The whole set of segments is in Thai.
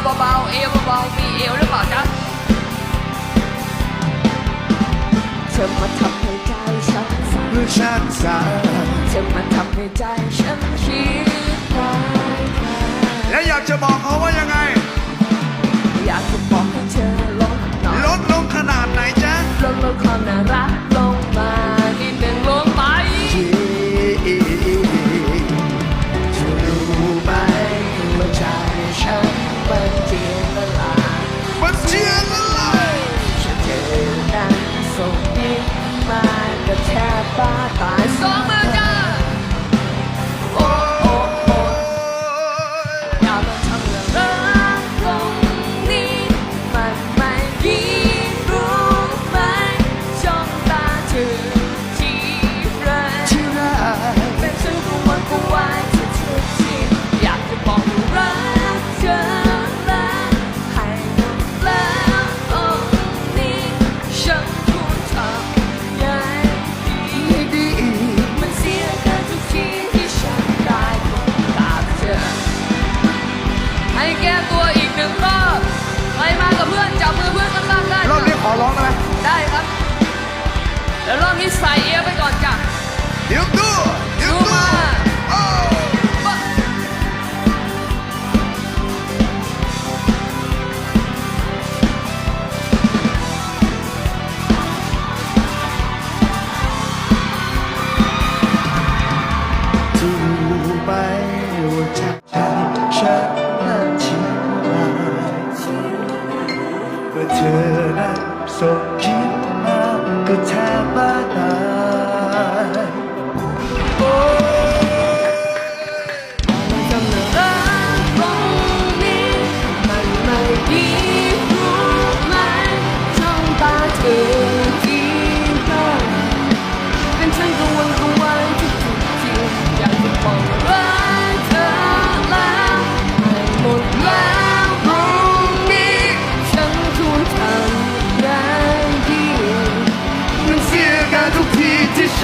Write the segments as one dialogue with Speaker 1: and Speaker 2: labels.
Speaker 1: ว
Speaker 2: เบาๆเอวเบาๆมีเอวหรือเปล่าจ๊ะเธอมาทำให้ใจฉันสั่น
Speaker 1: ส
Speaker 2: เธอมาทำให้ใจฉันคิดไปแล้
Speaker 1: วอยากจะบอกเขาว่ายังไง
Speaker 2: อยากจะบอกให้เธอลดลง
Speaker 1: ลดลงขนาดไหนจ๊ะ
Speaker 2: ลดลงความน่ารัก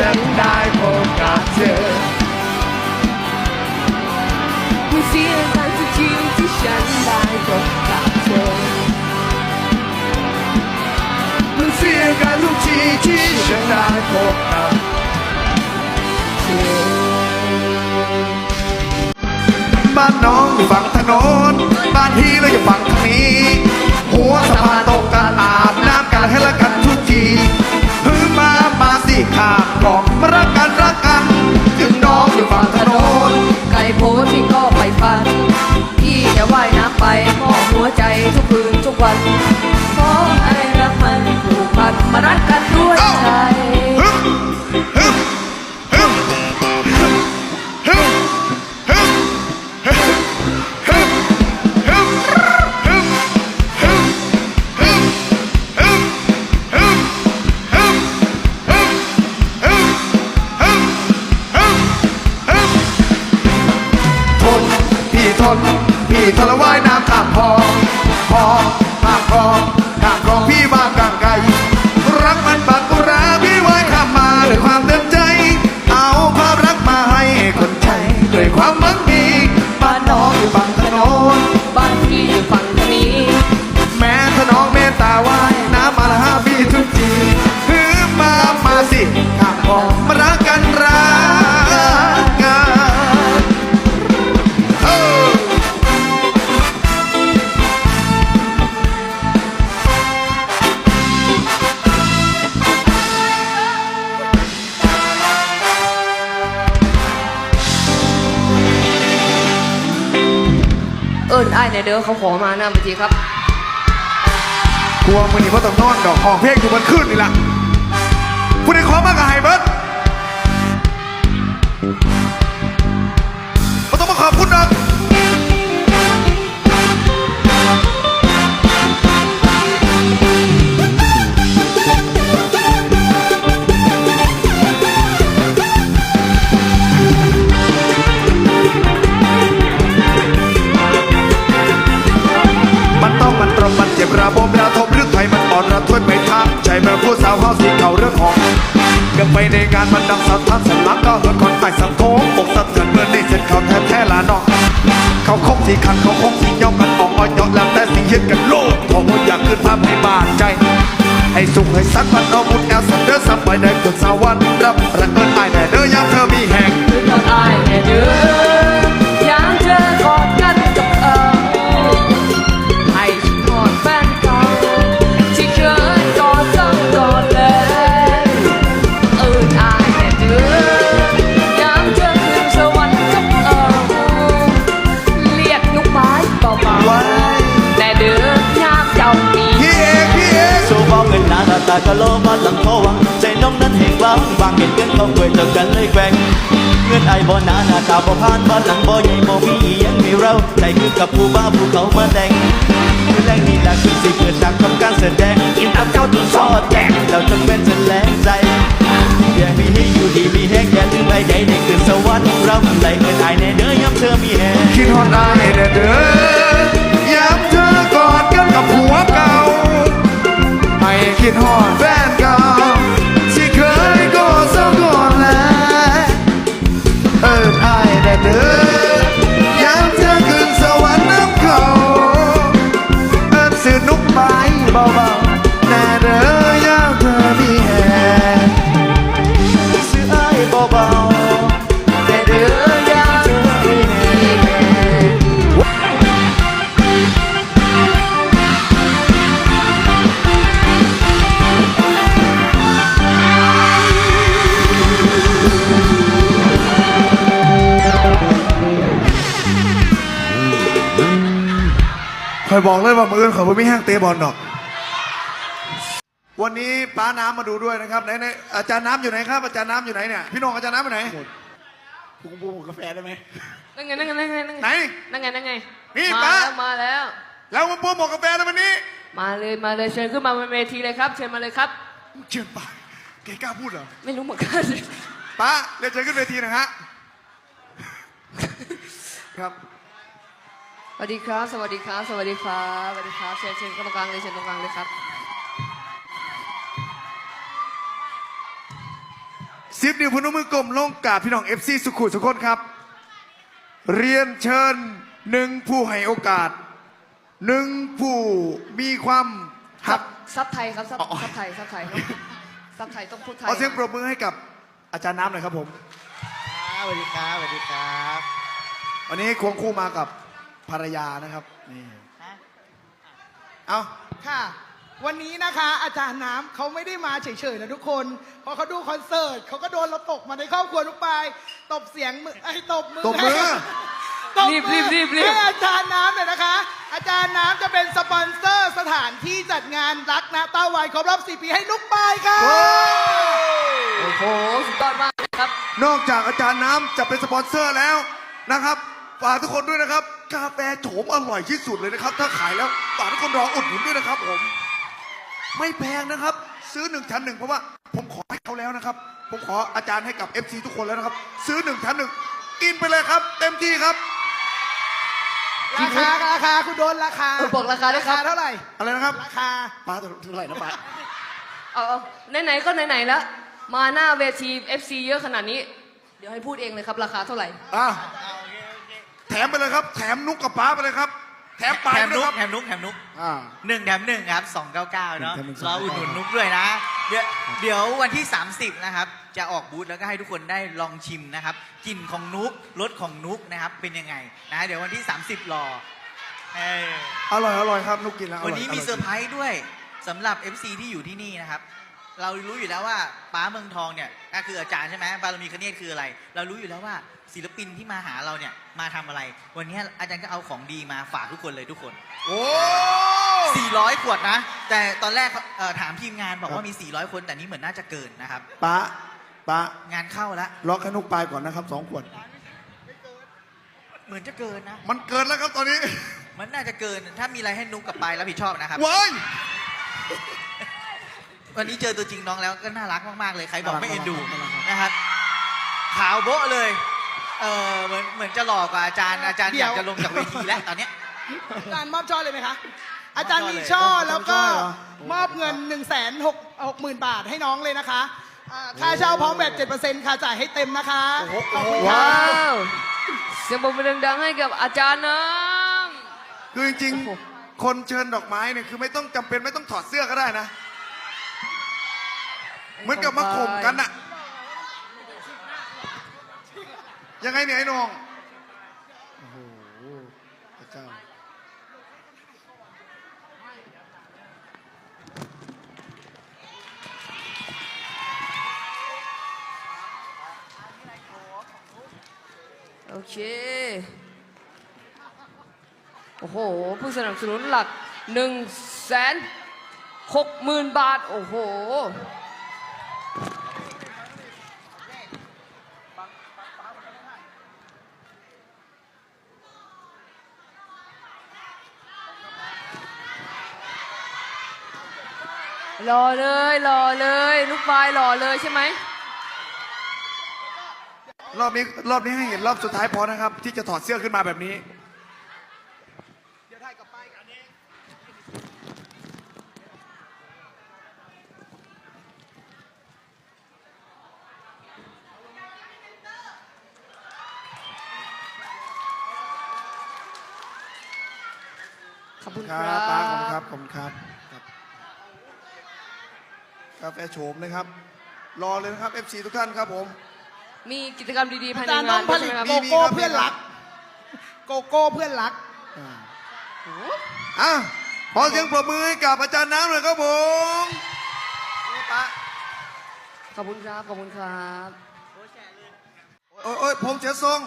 Speaker 2: ฉันได้พบกับเธอผู้เสี
Speaker 1: ยใจสุกที
Speaker 2: ที่ฉัน
Speaker 1: ได้พบกับเธอ
Speaker 2: มันเสียกันทุกทีที่ฉันได้พบกับเธอ
Speaker 1: บ้านน้องอยู่ฝั่งถนนบ้านพี่เราอยู่ฝั่งทางนี้ หัวสะพานตกกันอาบน้ำกันให้ละกันทุกที ภาพบอกรักกันรักกัน ถึงน้องอยู่ฝั่งถนน
Speaker 2: ไก่โพที่ก็ไปฟัน พี่จะว่ายน้ำไปมอบหัวใจทุกคืนทุกวันขอให้รักมันผูกพันมารักกัน
Speaker 1: เด้อเขา
Speaker 2: ขอมาหน้าเวทีครับ
Speaker 1: กลัวมันนี่เพราะต้องนอนดอกหองเพลงอยู่บนขึ้นนี่ล่ะคุณได้ขอมากกับไฮเบิ
Speaker 2: ร์ด
Speaker 3: แกว่งเงินไอบ่หนาหน้าตาบ่ผ่านบ้านหลังบ่ใหญ่บ่มีอีหยังให้เราใจคือกับผู้บ้าผู้เขามาแต่งคือแรงนี่แหละคือสิเกิดจากทำการแสดงกินตับเจ้าจนซอดแจงแล้วจังเป็นจะแรงใจอยากมีให้อยู่ดีมีแห้งอย่าลืมไอ้ใดในคืนสวรรค์เราไหลเงินไอในเด้อย้ำเธอมีแห้ง
Speaker 1: คิดฮอดอายแน่เด้อยามเธอกอดกันกับผัวเก่าให้คิดฮอดแฟน อยบอกเลยว่ามืออื่นเขาไม่แห้งเตะบอลดอก วันนี้ป้าน้ำมาดูด้วยนะครับไหนไหนอาจารย์น้ำอยู่ไหนครับอาจารย์น้ำอยู่ไหนเนี่ยพี่น้องอาจารย์น้ำอยู่ไหน
Speaker 4: ผมบูมกาแฟได้ไหม
Speaker 2: นั่นไงนั่นไงนั่นไงนั่น
Speaker 1: ไหน
Speaker 2: ไงนั่นไงนั่นไง
Speaker 1: นี่
Speaker 2: มา
Speaker 1: ป๊า
Speaker 2: แล้วมาแล้ว
Speaker 1: แล้วมาโปรโมทกาแฟแล้ววันนี้
Speaker 2: มาเลยมาเลยเชิญขึ้นมาบนเวทีเลยครับ เชิญมาเลยครับ
Speaker 1: เชิญป้าแกกล้าพูดเหรอ
Speaker 2: ไม่รู้เหมือนกัน
Speaker 1: ป้าเรียนเชิญขึ้นเวทีหนะฮะ ครับ
Speaker 2: สวัสดีครับ สวัสดีครับ สวัสดีครับ สวัสดีครับ เชิญเชิญตรงกลางเลยเชิญตรงกลางเลยครับ
Speaker 1: สิบนิ้วพนมมือกลมลงกราบพี่น้องเอฟซีสุขุมสุขคนครับ เรียนเชิญหนึ่งผู้ให้โอกาสหนึ่งผู้มีความหัก
Speaker 2: ซับไทยครับซับ
Speaker 1: อ๋อ
Speaker 2: ซับไทยซับไทยครับซับไทยต้องพูดไทย
Speaker 1: ขอเสียงปรบมือให้กับอาจารย์น้ำหน่อยครับผม
Speaker 4: สวัสดีครับสวัสดีครับ
Speaker 1: วันนี้ควงคู่มากับ ภรรยานะครับนี่เอา
Speaker 5: ค่ะ วันนี้นะคะ อาจารย์น้ำเขาไม่ได้มาเฉยๆนะทุกคนพอเขาดูคอนเสิร์ตเขาก็โดนเราตกมาในครอบครัวทุกปายตบเสียงมือไอ้ยตบมือ
Speaker 1: ตบมือ
Speaker 5: ให้ตบ
Speaker 2: รีบ
Speaker 5: มื
Speaker 2: รี
Speaker 5: อบ
Speaker 2: รีบรีบ
Speaker 5: ให้อาจารย์น้ำหน่อยนะคะ อาจารย์น้ำจะเป็นสปอนเซอร์สถานที่จัดงานรักนะเต้าวัยครบรอบ4ปีให้นุกปายค่ะ
Speaker 2: โอ้โหสุดยอดมากครับ
Speaker 1: นอกจากอาจารย์น้ำจะเป็นสปอนเซอร์แล้วนะครับ ฝากทุกคนด้วยนะครับ กาแฟโฉมอร่อยที่สุดเลยนะครับ ถ้าขายแล้วฝากทุกคนรออุดหนุนด้วยนะครับ ผม ไม่แพงนะครับ ซื้อหนึ่งแถมหนึ่งเพราะว่า ผมขอให้เขาแล้วนะครับ ผมขออาจารย์ให้กับ FC ทุกคนแล้วนะครับ ซื้อหนึ่งแถมหนึ่งกินไปเลยครับ เต็มที่ครับ
Speaker 5: ราคาราคาคุณโดนราคา
Speaker 2: เออบอกราคาด้วยครับ
Speaker 5: เท่าไหร่
Speaker 1: อะไรนะครับ
Speaker 5: ราคา
Speaker 1: ป้าเท่าไหร่นะป้า
Speaker 2: เอาเอาไหนๆก็ไหนๆแล้ว มาหน้าเวที FC เยอะขนาดนี้ เดี๋ยวให้พูดเองเลยครับ ราคาเท่าไหร่
Speaker 1: อะแถ มไปเลยครับ แถมนุกกับป้าไปเลยครับ แถมปลาย
Speaker 4: แถ
Speaker 1: ไป
Speaker 4: ม
Speaker 1: เล
Speaker 4: นุ
Speaker 1: ย
Speaker 4: ก
Speaker 1: ครับ
Speaker 4: แถมนุกแถมนุก
Speaker 1: อ่า
Speaker 4: หนึ่งแถมหนึ่งครับสองเก้าเก้าเนาะ
Speaker 1: หนึ่งแถมหนึ่ง
Speaker 4: รออุดหนุนนุกด้วยนะ เดี๋ยวเดี๋ยววันที่ 30 นะครับ จะออกบูธแล้วก็ให้ทุกคนได้ลองชิมนะครับกลิ่นของนุกรสของนุกนะครับเป็นยังไงนะเดี๋ยววันที่ 30 รอเออ
Speaker 1: อร่อยอร่อยครับนุกกินแล้วอร่
Speaker 4: วั
Speaker 1: อนย
Speaker 4: นี้มี
Speaker 1: ร่ย
Speaker 4: เซอร์ไพรส์ด้วยสำหรับ FC ที่อยู่ที่นี่นะครับ เรารู้อยู่แล้วว่าป้าเมืองทองเนี่ยก็คืออาจารย์ใช่ไหมบารมีคเนตคืออะไร เรารู้อยู่แล้วว่าศิลปินที่มาหาเราเนี่ยมาทำอะไร วันนี้อาจารย์ก็เอาของดีมาฝากทุกคนเลยทุกคน
Speaker 1: โอ้
Speaker 4: 400 ขวดนะ แต่ตอนแรกเอ่อถามทีมงานบอกว่ามี 400 คนแต่นี้เหมือนน่าจะเกินนะครับ
Speaker 1: ป้าป้างา
Speaker 4: นเข้าแล้ว
Speaker 1: ล็อกให้นุกปลายก่อนนะครับสองขวด
Speaker 4: เหมือนจะเกินนะ
Speaker 1: มันเกินแล้วครับตอนนี้
Speaker 4: มันน่าจะเกิน ถ้ามีอะไรให้นุกกับปายรับผิดชอบนะครับ
Speaker 1: ว้าย
Speaker 4: วันนี้เจอตัวจริงน้องแล้วก็น่ารักมากๆเลยใครบอกไม่เอ็นดู
Speaker 1: น่ารักมาก
Speaker 4: นะครับขาวโบ๊ะเลย เออเหมือนเหมือนจะหลอกกว่าอาจารย์อาจารย์
Speaker 5: เดี๋
Speaker 4: อยา
Speaker 5: ยว
Speaker 4: กจะลงจากเวทีแล้วตอนเนี้ย
Speaker 5: อาจารย์มอบช่อเลยไหมคะ อาจารย์
Speaker 4: มอบช่อ
Speaker 5: มี
Speaker 4: เลย
Speaker 5: ช่อแล้วก็
Speaker 1: มอบช่อเหรอ
Speaker 5: มอบเงิน1นึ่งแสนหกหกหมื่นบาทให้น้องเลยนะคะอ่าค่าเช่าพร้อมแบบ7%ค่ะจ่ายให้เต็มนะคะขอบคุณค่ะ
Speaker 2: ว้าวเสียงปรบมือดังๆให้กับอาจารย์น้
Speaker 1: คือจริงๆคนเชิญดอกไม้เนี่ยคือไม่ต้องจำเป็นไม่ต้องถอดเสื้อก็ได้นะำ เหมือนกับมาข่มกันอะยังไงเนี่ยไอ้น้อง โอ้โหพระเจ้า
Speaker 2: โอเค โอ้โห ผู้สนับสนุนหลัก1นึ่งแสนหกหมื่นบาท โอ้โห รอเลยรอเลยลูกปลายรอเลยใช่ไหม
Speaker 1: รอบนี้รอบนี้ให้เห็นรอบสุดท้ายพอนะครับ ที่จะถอดเสื้อขึ้นมาแบบนี้
Speaker 2: ขอบคุณ
Speaker 1: ค
Speaker 2: ค
Speaker 1: รั
Speaker 2: รั
Speaker 1: บบป้าขอบคุณครับขอบคุณครับครับ กาแฟโฉมนะครับ รอเลยนะครับ FC ทุกท่านครับผม
Speaker 2: มีกิจกรรมดีๆภา
Speaker 5: อาย
Speaker 2: ใน
Speaker 5: จารย์
Speaker 2: งา
Speaker 5: ต้อนงผ
Speaker 2: ด้วย
Speaker 5: ลิ
Speaker 2: ใช่
Speaker 5: ต
Speaker 2: ไหมครับ
Speaker 5: โกโก้เพื่อนรัก โกโก้เพื่อนรัก
Speaker 1: อะขอเสียงปรบมือให้กับอาจารย์น้ำหน่อยครับผมนี่ป้า
Speaker 2: ขอบคุณครับ ขอบคุณครับ
Speaker 1: โอ้ยโอ้ยผมเสียทรง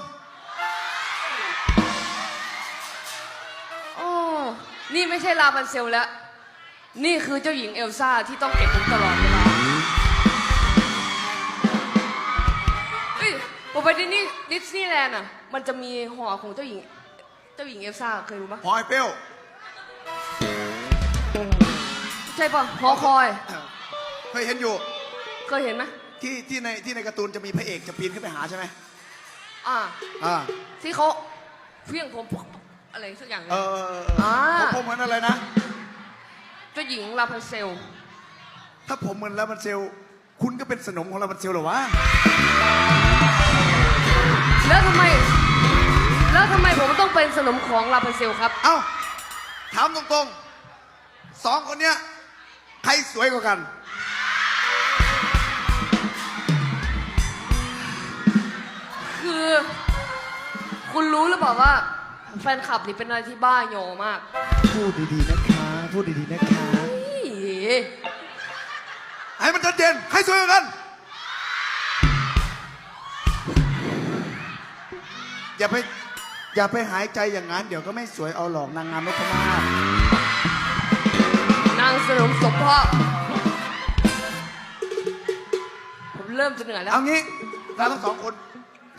Speaker 2: โอ้ นี่ไม่ใช่ลาบันเซลแล้ว นี่คือเจ้าหญิงเอลซ่าที่ต้องเก็บผมตลอดเวลาเฮ้ยผมไปดิสนีย์ดิสนีย์แลนด์อะ มันจะมีหอของเจ้าหญิง เจ้าหญิงเอลซ่าเคยรู้ปะ
Speaker 1: หอยเปรี้ยว
Speaker 2: ใช่ปะหอคอย
Speaker 1: เคยเห็นอยู่
Speaker 2: เคยเห็นไหม
Speaker 1: ที่ที่ในที่ในการ์ตูนจะมีพระเอกจะปีนขึ้นไปหาใช่ไหม
Speaker 2: อ่า
Speaker 1: อ่า
Speaker 2: ที่เขาเพี้ยงผมอะไรสักอย่าง
Speaker 1: เอ
Speaker 2: เนี่ย
Speaker 1: อเออเออเออ
Speaker 2: อ่า
Speaker 1: ผมผมเหมือนอะไรนะ
Speaker 2: เจ้า หญิงลาพันเซล
Speaker 1: ถ้าผมเหมือนลาบันเซล คุณก็เป็นสนมของลาบันเซลเหรอวะ
Speaker 2: แล้วทำไม แล้วทำไมผมต้องเป็นสนมของลาพันเซลครับ
Speaker 1: เอ้า ถามตรงๆ สองคนเนี้ย ใครสวยกว่ากัน
Speaker 2: คือ คุณรู้หรือเปล่าว่า แฟนคลับนี่เป็นอะไรที่บ้าโยมาก
Speaker 1: พูดดีๆนะคะ พูดดีๆนะคะ
Speaker 2: อี้
Speaker 1: ให้มันชัดเจนใครสวยกว่ากัน อย่าไปอย่าไปหายใจอย่างนั้น เดี๋ยวก็ไม่สวยเอาหลอกนางงามนพมาศ
Speaker 2: นางสนมสมพ่อผมเริ่มจะเหนื่อยแล้ว
Speaker 1: เอางี้เราทั้งสองคน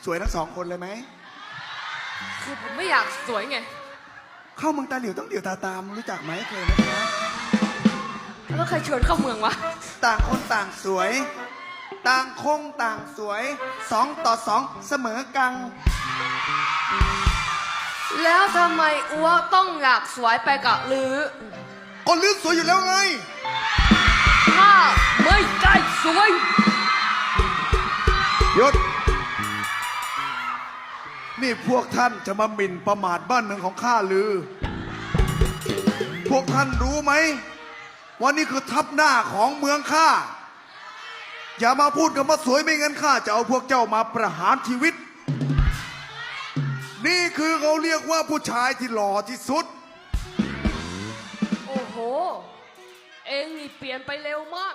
Speaker 1: สวยทั้งสองคนเลยไหม
Speaker 2: คือผมไม่อยากสวยไง
Speaker 1: เข้าเมืองตาหลิวต้องเดี่ยวตาตามรู้จักไหมเคยไหมคะ
Speaker 2: แล้วใครชวนเข้าเมืองวะ
Speaker 1: ต่างคนต่างสวย ต่างคงต่างสวยสองต่อสองเสมอกัง
Speaker 2: แล้วทำไมอัวต้องอยากสวยไปกับลือ
Speaker 1: คนลือสวยอยู่แล้วไง
Speaker 2: ถ้าไม่ได้สวย
Speaker 1: หยุด นี่พวกท่านจะมาหมิ่นประมาทบ้านเมืองของข้าหรือ พวกท่านรู้ไหมว่านี่คือทัพหน้าของเมืองข้า อย่ามาพูดกันว่าสวยไม่งั้นข้าจะเอาพวกเจ้ามาประหารชีวิต นี่คือเขาเรียกว่าผู้ชายที่หล่อที่สุด
Speaker 2: โอ้โห เองนี่เปลี่ยนไปเร็วมาก